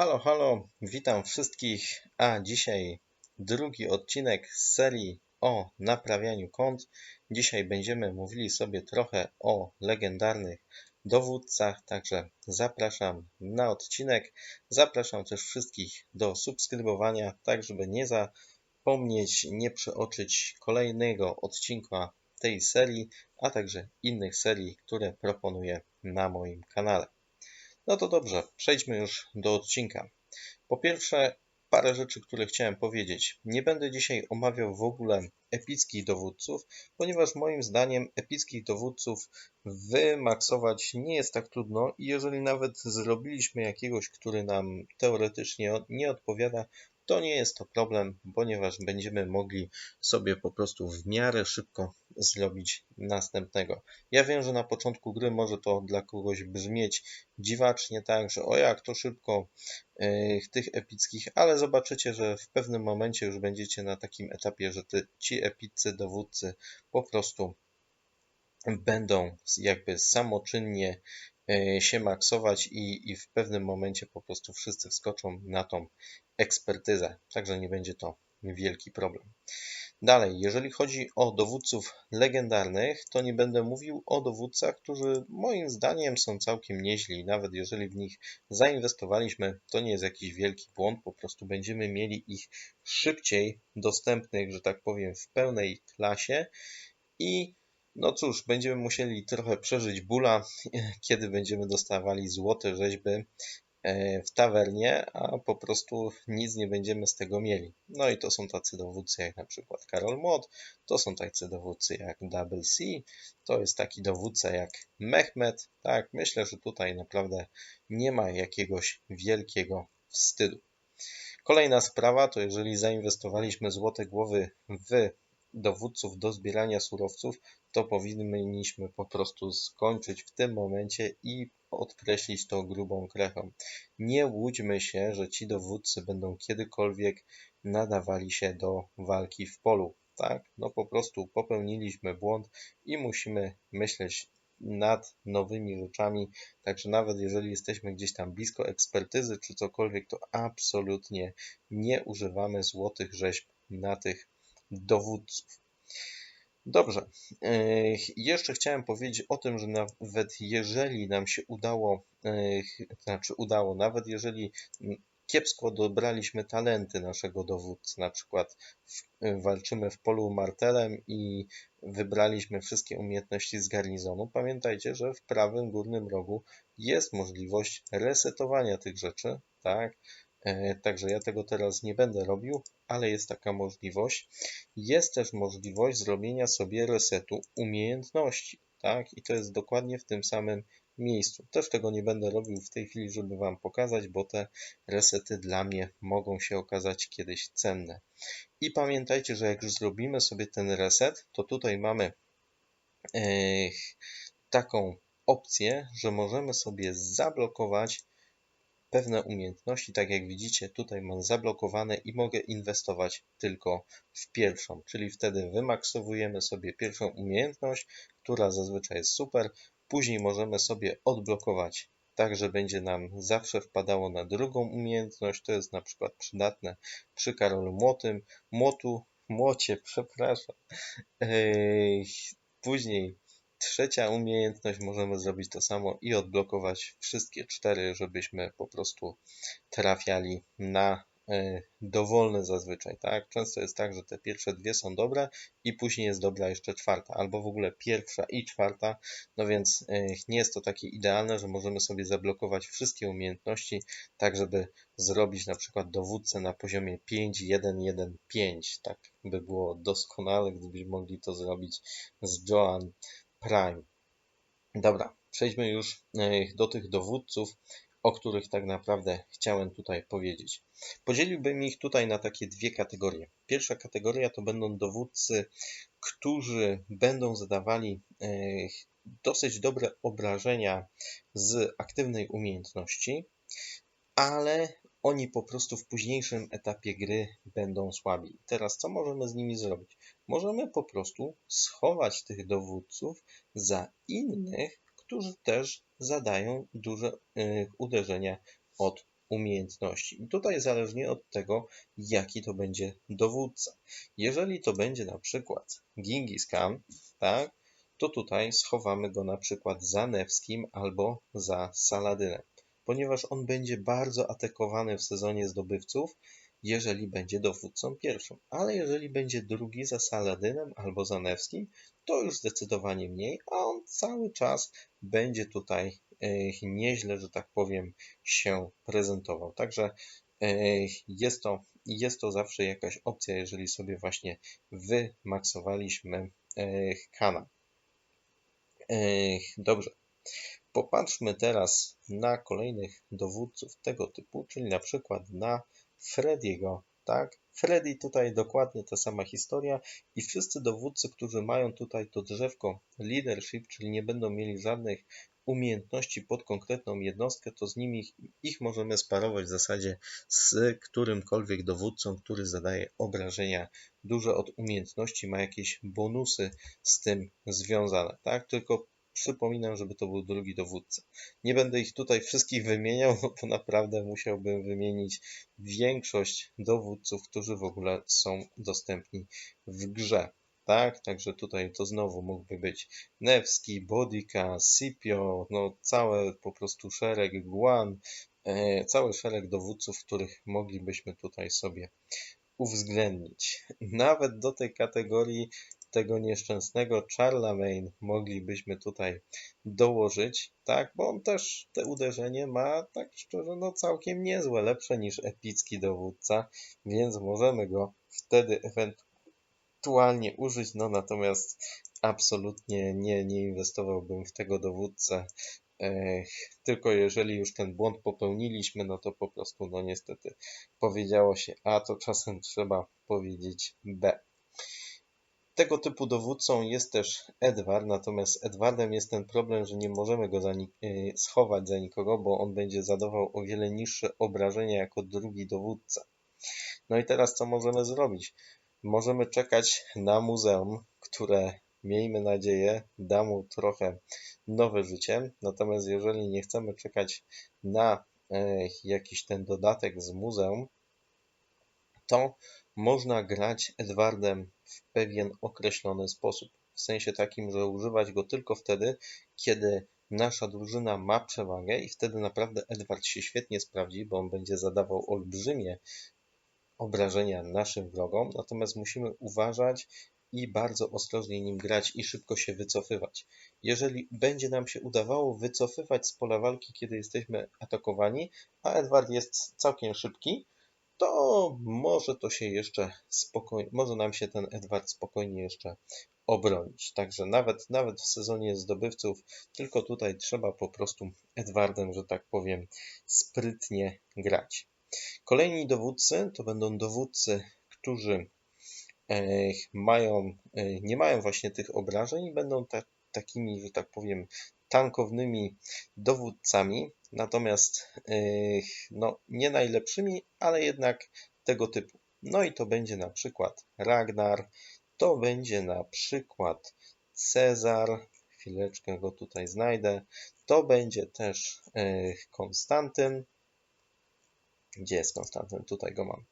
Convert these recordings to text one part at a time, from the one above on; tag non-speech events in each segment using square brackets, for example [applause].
Halo, halo, witam wszystkich, a dzisiaj drugi odcinek z serii o naprawianiu kont. Dzisiaj będziemy mówili sobie trochę o legendarnych dowódcach, także zapraszam na odcinek. Zapraszam też wszystkich do subskrybowania, tak żeby nie zapomnieć, nie przeoczyć kolejnego odcinka tej serii, a także innych serii, które proponuję na moim kanale. No to dobrze, przejdźmy już do odcinka. Po pierwsze, parę rzeczy, które chciałem powiedzieć. Nie będę dzisiaj omawiał w ogóle epickich dowódców, ponieważ moim zdaniem epickich dowódców wymaksować nie jest tak trudno i jeżeli nawet zrobiliśmy jakiegoś, który nam teoretycznie nie odpowiada, to nie jest to problem, ponieważ będziemy mogli sobie po prostu w miarę szybko zrobić następnego. Ja wiem, że na początku gry może to dla kogoś brzmieć dziwacznie, tak, że o jak to szybko yy, tych epickich, ale zobaczycie, że w pewnym momencie już będziecie na takim etapie, że ty, ci epiccy dowódcy po prostu będą jakby samoczynnie się maksować i, i w pewnym momencie po prostu wszyscy wskoczą na tą ekspertyzę. Także nie będzie to wielki problem. Dalej, jeżeli chodzi o dowódców legendarnych, to nie będę mówił o dowódcach, którzy moim zdaniem są całkiem nieźli. Nawet jeżeli w nich zainwestowaliśmy, to nie jest jakiś wielki błąd, po prostu będziemy mieli ich szybciej dostępnych, że tak powiem, w pełnej klasie i no cóż, będziemy musieli trochę przeżyć bóla, [laughs] kiedy będziemy dostawali złote rzeźby e, w tawernie, a po prostu nic nie będziemy z tego mieli. No i to są tacy dowódcy jak na przykład Karol Mod, to są tacy dowódcy jak Double C, to jest taki dowódca jak Mehmet. Tak, myślę, że tutaj naprawdę nie ma jakiegoś wielkiego wstydu. Kolejna sprawa to jeżeli zainwestowaliśmy złote głowy w dowódców do zbierania surowców, to powinniśmy po prostu skończyć w tym momencie i podkreślić to grubą krechą. Nie łudźmy się, że ci dowódcy będą kiedykolwiek nadawali się do walki w polu. Tak? No po prostu popełniliśmy błąd i musimy myśleć nad nowymi rzeczami. Także nawet jeżeli jesteśmy gdzieś tam blisko ekspertyzy czy cokolwiek, to absolutnie nie używamy złotych rzeźb na tych dowódców. Dobrze. Jeszcze chciałem powiedzieć o tym, że nawet jeżeli nam się udało, znaczy udało, nawet jeżeli kiepsko dobraliśmy talenty naszego dowódcy, na przykład walczymy w polu martelem i wybraliśmy wszystkie umiejętności z garnizonu, pamiętajcie, że w prawym górnym rogu jest możliwość resetowania tych rzeczy, tak? E, także ja tego teraz nie będę robił, ale jest taka możliwość. Jest też możliwość zrobienia sobie resetu umiejętności, tak? I to jest dokładnie w tym samym miejscu. Też tego nie będę robił w tej chwili, żeby Wam pokazać, bo te resety dla mnie mogą się okazać kiedyś cenne. I pamiętajcie, że jak już zrobimy sobie ten reset, to tutaj mamy e, taką opcję, że możemy sobie zablokować pewne umiejętności, tak jak widzicie, tutaj mam zablokowane i mogę inwestować tylko w pierwszą, czyli wtedy wymaksowujemy sobie pierwszą umiejętność, która zazwyczaj jest super, później możemy sobie odblokować tak, że będzie nam zawsze wpadało na drugą umiejętność, to jest na przykład przydatne przy Karolu Młotym, Młotu, Młocie, przepraszam, później Trzecia umiejętność, możemy zrobić to samo i odblokować wszystkie cztery, żebyśmy po prostu trafiali na e, dowolne zazwyczaj, tak? Często jest tak, że te pierwsze dwie są dobre i później jest dobra jeszcze czwarta, albo w ogóle pierwsza i czwarta, no więc e, nie jest to takie idealne, że możemy sobie zablokować wszystkie umiejętności, tak żeby zrobić na przykład dowódcę na poziomie 5, 1, 1, 5, tak by było doskonale, gdybyśmy mogli to zrobić z Joan Prime. Dobra, przejdźmy już e, do tych dowódców, o których tak naprawdę chciałem tutaj powiedzieć. Podzieliłbym ich tutaj na takie dwie kategorie. Pierwsza kategoria to będą dowódcy, którzy będą zadawali e, dosyć dobre obrażenia z aktywnej umiejętności, ale oni po prostu w późniejszym etapie gry będą słabi. Teraz co możemy z nimi zrobić? Możemy po prostu schować tych dowódców za innych, którzy też zadają duże y, uderzenia od umiejętności. I tutaj zależnie od tego, jaki to będzie dowódca. Jeżeli to będzie na przykład Gingis Khan, tak, to tutaj schowamy go na przykład za Nevskim albo za Saladynem, ponieważ on będzie bardzo atakowany w sezonie zdobywców, jeżeli będzie dowódcą pierwszym. Ale jeżeli będzie drugi za Saladynem albo za Nevskim, to już zdecydowanie mniej, a on cały czas będzie tutaj e, nieźle, że tak powiem, się prezentował. Także e, jest to, jest to zawsze jakaś opcja, jeżeli sobie właśnie wymaksowaliśmy e, Kana. Dobrze. Popatrzmy teraz na kolejnych dowódców tego typu, czyli na przykład na Frediego, tak? Freddy tutaj dokładnie ta sama historia i wszyscy dowódcy, którzy mają tutaj to drzewko leadership, czyli nie będą mieli żadnych umiejętności pod konkretną jednostkę, to z nimi ich możemy sparować w zasadzie z którymkolwiek dowódcą, który zadaje obrażenia duże od umiejętności, ma jakieś bonusy z tym związane, tak? Tylko przypominam, żeby to był drugi dowódca. Nie będę ich tutaj wszystkich wymieniał, bo naprawdę musiałbym wymienić większość dowódców, którzy w ogóle są dostępni w grze. Tak, także tutaj to znowu mógłby być Nevski, Bodika, Scipio, no całe po prostu szereg Guan, e, cały szereg dowódców, których moglibyśmy tutaj sobie uwzględnić. Nawet do tej kategorii tego nieszczęsnego Charlemagne moglibyśmy tutaj dołożyć, tak, bo on też te uderzenie ma, tak szczerze, no całkiem niezłe, lepsze niż epicki dowódca, więc możemy go wtedy ewentualnie użyć, no natomiast absolutnie nie, nie inwestowałbym w tego dowódcę, tylko jeżeli już ten błąd popełniliśmy, no to po prostu, no niestety powiedziało się A, to czasem trzeba powiedzieć B. Tego typu dowódcą jest też Edward, natomiast Edwardem jest ten problem, że nie możemy go za y, schować za nikogo, bo on będzie zadawał o wiele niższe obrażenia jako drugi dowódca. No i teraz co możemy zrobić? Możemy czekać na muzeum, które miejmy nadzieję da mu trochę nowe życie. Natomiast jeżeli nie chcemy czekać na e, jakiś ten dodatek z muzeum, to można grać Edwardem w pewien określony sposób. W sensie takim, że używać go tylko wtedy, kiedy nasza drużyna ma przewagę i wtedy naprawdę Edward się świetnie sprawdzi, bo on będzie zadawał olbrzymie obrażenia naszym wrogom, natomiast musimy uważać i bardzo ostrożnie nim grać i szybko się wycofywać. Jeżeli będzie nam się udawało wycofywać z pola walki, kiedy jesteśmy atakowani, a Edward jest całkiem szybki, to może to się jeszcze spokojnie, może nam się ten Edward spokojnie jeszcze obronić. Także nawet, nawet w sezonie zdobywców, tylko tutaj trzeba po prostu Edwardem, że tak powiem, sprytnie grać. Kolejni dowódcy to będą dowódcy, którzy e, mają, e, nie mają właśnie tych obrażeń i będą ta, takimi, że tak powiem, tankownymi dowódcami, natomiast yy, no, nie najlepszymi, ale jednak tego typu. No i to będzie na przykład Ragnar, to będzie na przykład Cezar, chwileczkę go tutaj znajdę, to będzie też yy, Konstantyn, gdzie jest Konstantyn? Tutaj go mam.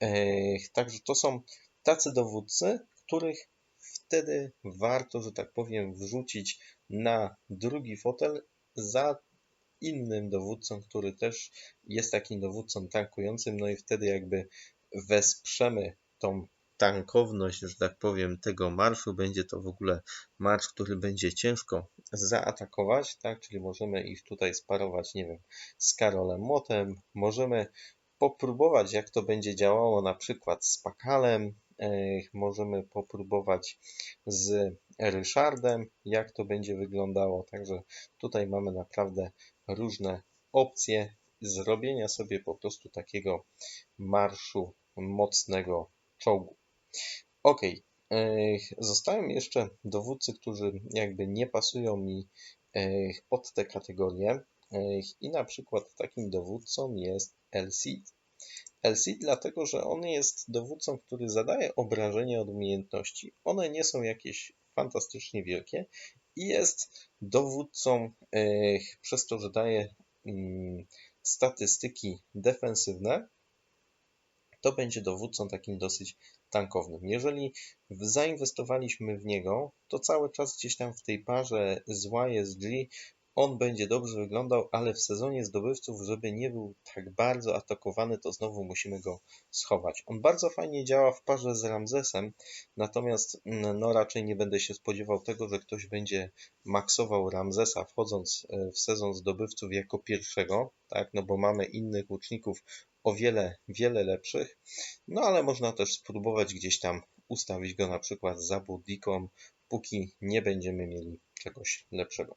Yy, także to są tacy dowódcy, których wtedy warto, że tak powiem, wrzucić na drugi fotel za innym dowódcą, który też jest takim dowódcą tankującym, no i wtedy jakby wesprzemy tą tankowność, że tak powiem, tego marszu. Będzie to w ogóle marsz, który będzie ciężko zaatakować, tak? Czyli możemy ich tutaj sparować, nie wiem, z Karolem Motem. Możemy popróbować, jak to będzie działało na przykład z Pakalem, możemy popróbować z Ryszardem, jak to będzie wyglądało. Także tutaj mamy naprawdę różne opcje zrobienia sobie po prostu takiego marszu mocnego czołgu. Ok, zostają jeszcze dowódcy, którzy jakby nie pasują mi pod te kategorie i na przykład takim dowódcą jest Elsit. LC dlatego, że on jest dowódcą, który zadaje obrażenia od umiejętności. One nie są jakieś fantastycznie wielkie i jest dowódcą e, przez to, że daje mm, statystyki defensywne, to będzie dowódcą takim dosyć tankownym. Jeżeli zainwestowaliśmy w niego, to cały czas gdzieś tam w tej parze z YSG on będzie dobrze wyglądał, ale w sezonie zdobywców, żeby nie był tak bardzo atakowany, to znowu musimy go schować. On bardzo fajnie działa w parze z Ramzesem, natomiast mm, no raczej nie będę się spodziewał tego, że ktoś będzie maksował Ramzesa wchodząc e, w sezon zdobywców jako pierwszego, tak, no bo mamy innych łuczników o wiele, wiele lepszych, no ale można też spróbować gdzieś tam ustawić go na przykład za Budiką, póki nie będziemy mieli czegoś lepszego.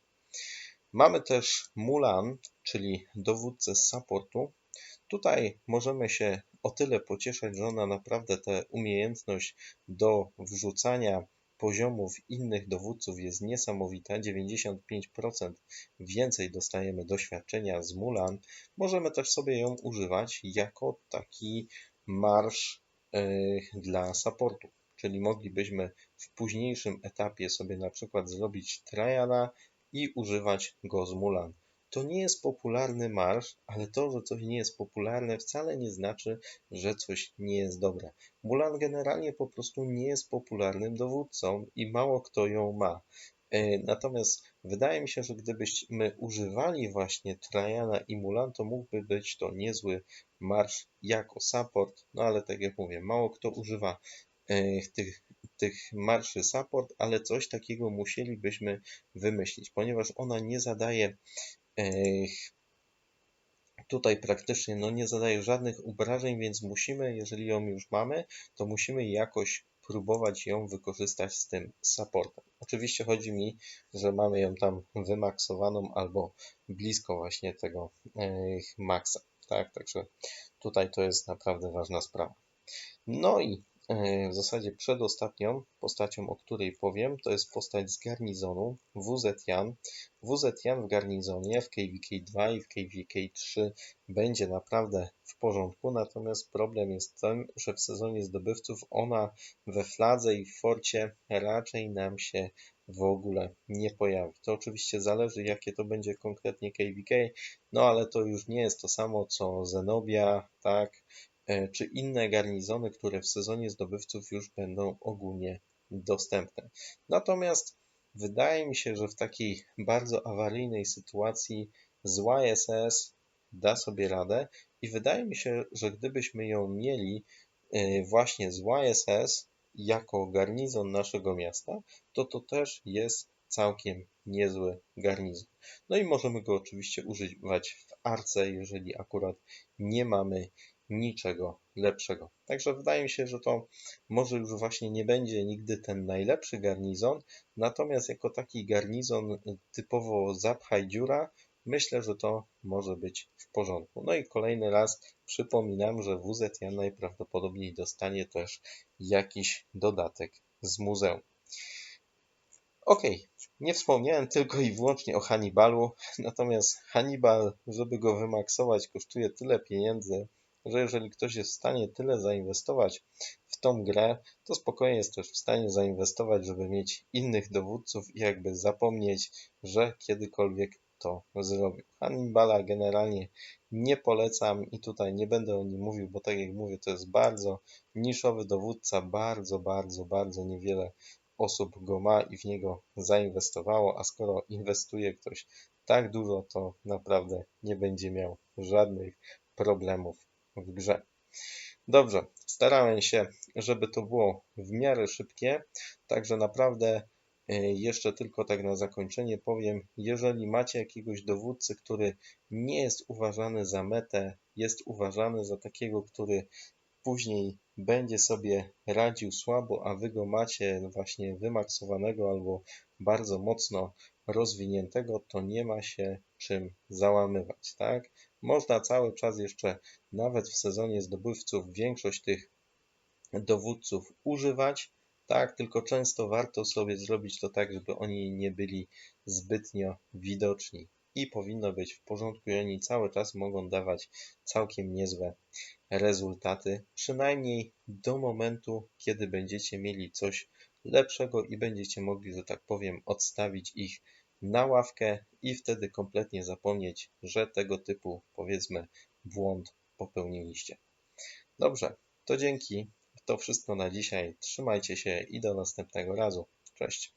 Mamy też Mulan, czyli dowódcę z supportu. Tutaj możemy się o tyle pocieszać, że ona naprawdę tę umiejętność do wrzucania poziomów innych dowódców jest niesamowita. 95% więcej dostajemy doświadczenia z Mulan. Możemy też sobie ją używać jako taki marsz yy, dla supportu. Czyli moglibyśmy w późniejszym etapie sobie na przykład zrobić triala i używać go z Mulan. To nie jest popularny marsz, ale to, że coś nie jest popularne, wcale nie znaczy, że coś nie jest dobre. Mulan generalnie po prostu nie jest popularnym dowódcą i mało kto ją ma. E, natomiast wydaje mi się, że gdybyśmy używali właśnie Trajana i Mulan, to mógłby być to niezły marsz jako support, no ale tak jak mówię, mało kto używa e, tych tych marszy support, ale coś takiego musielibyśmy wymyślić, ponieważ ona nie zadaje tutaj praktycznie no, nie zadaje żadnych obrażeń, więc musimy, jeżeli ją już mamy, to musimy jakoś próbować ją wykorzystać z tym supportem. Oczywiście chodzi mi, że mamy ją tam wymaksowaną albo blisko właśnie tego maksa. Tak, także tutaj to jest naprawdę ważna sprawa. No i w zasadzie przedostatnią postacią, o której powiem, to jest postać z garnizonu WZ Jan. WZ Jan w garnizonie w KVK 2 i w KVK 3 będzie naprawdę w porządku, natomiast problem jest ten, że w sezonie zdobywców ona we fladze i w forcie raczej nam się w ogóle nie pojawi. To oczywiście zależy, jakie to będzie konkretnie KVK, no ale to już nie jest to samo co Zenobia, tak, E, czy inne garnizony, które w sezonie zdobywców już będą ogólnie dostępne. Natomiast wydaje mi się, że w takiej bardzo awaryjnej sytuacji zła SS da sobie radę i wydaje mi się, że gdybyśmy ją mieli e, właśnie z YSS jako garnizon naszego miasta, to to też jest całkiem niezły garnizon. No i możemy go oczywiście używać w arce, jeżeli akurat nie mamy niczego lepszego. Także wydaje mi się, że to może już właśnie nie będzie nigdy ten najlepszy garnizon, natomiast jako taki garnizon typowo zapchaj dziura, myślę, że to może być w porządku. No i kolejny raz przypominam, że WZJ najprawdopodobniej dostanie też jakiś dodatek z muzeum. Ok, nie wspomniałem tylko i wyłącznie o Hannibalu, natomiast Hannibal, żeby go wymaksować, kosztuje tyle pieniędzy, że jeżeli ktoś jest w stanie tyle zainwestować w tą grę, to spokojnie jest też w stanie zainwestować, żeby mieć innych dowódców i jakby zapomnieć, że kiedykolwiek to zrobił. Hannibala generalnie nie polecam i tutaj nie będę o nim mówił, bo tak jak mówię, to jest bardzo niszowy dowódca, bardzo, bardzo, bardzo niewiele osób go ma i w niego zainwestowało, a skoro inwestuje ktoś tak dużo, to naprawdę nie będzie miał żadnych problemów w grze. Dobrze, starałem się, żeby to było w miarę szybkie, także naprawdę e, jeszcze tylko tak na zakończenie powiem, jeżeli macie jakiegoś dowódcę, który nie jest uważany za metę, jest uważany za takiego, który później będzie sobie radził słabo, a wy go macie właśnie wymaksowanego albo bardzo mocno rozwiniętego, to nie ma się czym załamywać, tak? Można cały czas jeszcze, nawet w sezonie zdobywców, większość tych dowódców używać, tak, tylko często warto sobie zrobić to tak, żeby oni nie byli zbytnio widoczni. I powinno być w porządku i oni cały czas mogą dawać całkiem niezłe rezultaty, przynajmniej do momentu, kiedy będziecie mieli coś lepszego i będziecie mogli, że tak powiem, odstawić ich na ławkę i wtedy kompletnie zapomnieć, że tego typu, powiedzmy, błąd popełniliście. Dobrze, to dzięki. To wszystko na dzisiaj. Trzymajcie się i do następnego razu. Cześć.